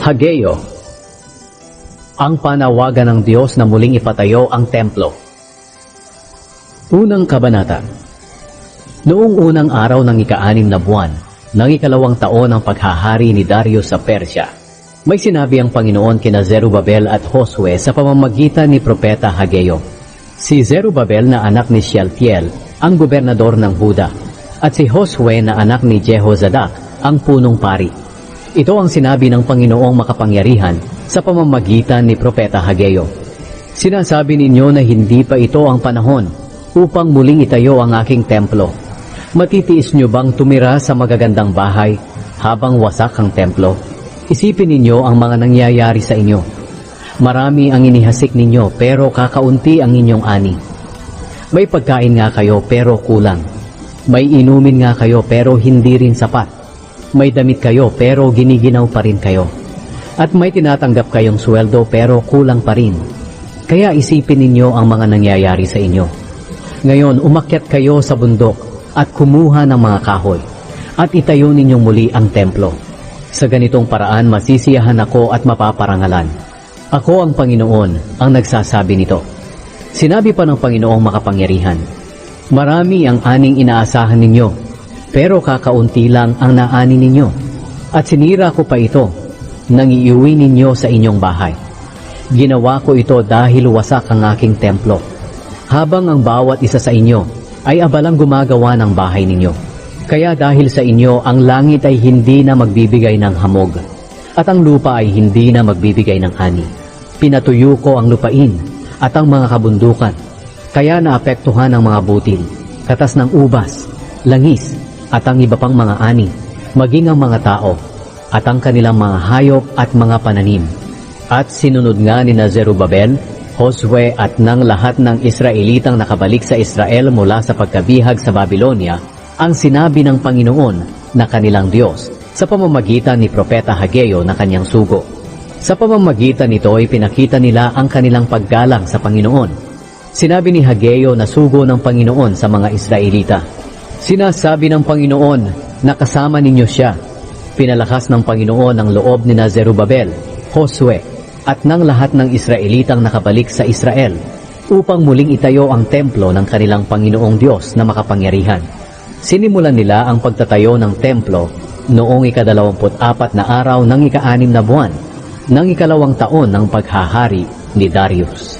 Hageo Ang panawagan ng Diyos na muling ipatayo ang templo. Unang Kabanata Noong unang araw ng ika-anim na buwan, ng ikalawang taon ng paghahari ni Darius sa Persya, may sinabi ang Panginoon kina Zerubabel at Josue sa pamamagitan ni Propeta Hageo. Si Zerubabel na anak ni Shealtiel, ang gobernador ng Huda, at si Josue na anak ni Jehozadak, ang punong pari. Ito ang sinabi ng Panginoong makapangyarihan sa pamamagitan ni Propeta Hageo. Sinasabi ninyo na hindi pa ito ang panahon upang muling itayo ang aking templo. Matitiis nyo bang tumira sa magagandang bahay habang wasak ang templo? Isipin ninyo ang mga nangyayari sa inyo. Marami ang inihasik ninyo pero kakaunti ang inyong ani. May pagkain nga kayo pero kulang. May inumin nga kayo pero hindi rin sapat. May damit kayo pero giniginaw pa rin kayo. At may tinatanggap kayong sweldo pero kulang pa rin. Kaya isipin ninyo ang mga nangyayari sa inyo. Ngayon, umakyat kayo sa bundok at kumuha ng mga kahoy at itayo ninyong muli ang templo. Sa ganitong paraan masisiyahan ako at mapaparangalan. Ako ang Panginoon ang nagsasabi nito. Sinabi pa ng Panginoong makapangyarihan, Marami ang aning inaasahan ninyo, pero kakaunti lang ang naani ninyo. At sinira ko pa ito, nang iuwi ninyo sa inyong bahay. Ginawa ko ito dahil wasak ang aking templo. Habang ang bawat isa sa inyo ay abalang gumagawa ng bahay ninyo. Kaya dahil sa inyo, ang langit ay hindi na magbibigay ng hamog, at ang lupa ay hindi na magbibigay ng ani. Pinatuyo ko ang lupain at ang mga kabundukan, kaya naapektuhan ang mga butil, katas ng ubas, langis, at ang iba pang mga ani, maging ang mga tao, at ang kanilang mga hayop at mga pananim. At sinunod nga ni na Zerubabel, Josue at ng lahat ng Israelitang nakabalik sa Israel mula sa pagkabihag sa Babylonia, ang sinabi ng Panginoon na kanilang Diyos sa pamamagitan ni Propeta Hageo na kanyang sugo. Sa pamamagitan nito ay pinakita nila ang kanilang paggalang sa Panginoon. Sinabi ni Hageo na sugo ng Panginoon sa mga Israelita. Sinasabi ng Panginoon na kasama ninyo siya. Pinalakas ng Panginoon ang loob ni Zerubabel, Josue, at ng lahat ng Israelitang nakabalik sa Israel upang muling itayo ang templo ng kanilang Panginoong Diyos na makapangyarihan. Sinimulan nila ang pagtatayo ng templo noong ikadalawamput apat na araw ng ika-anim na buwan ng ikalawang taon ng paghahari ni Darius.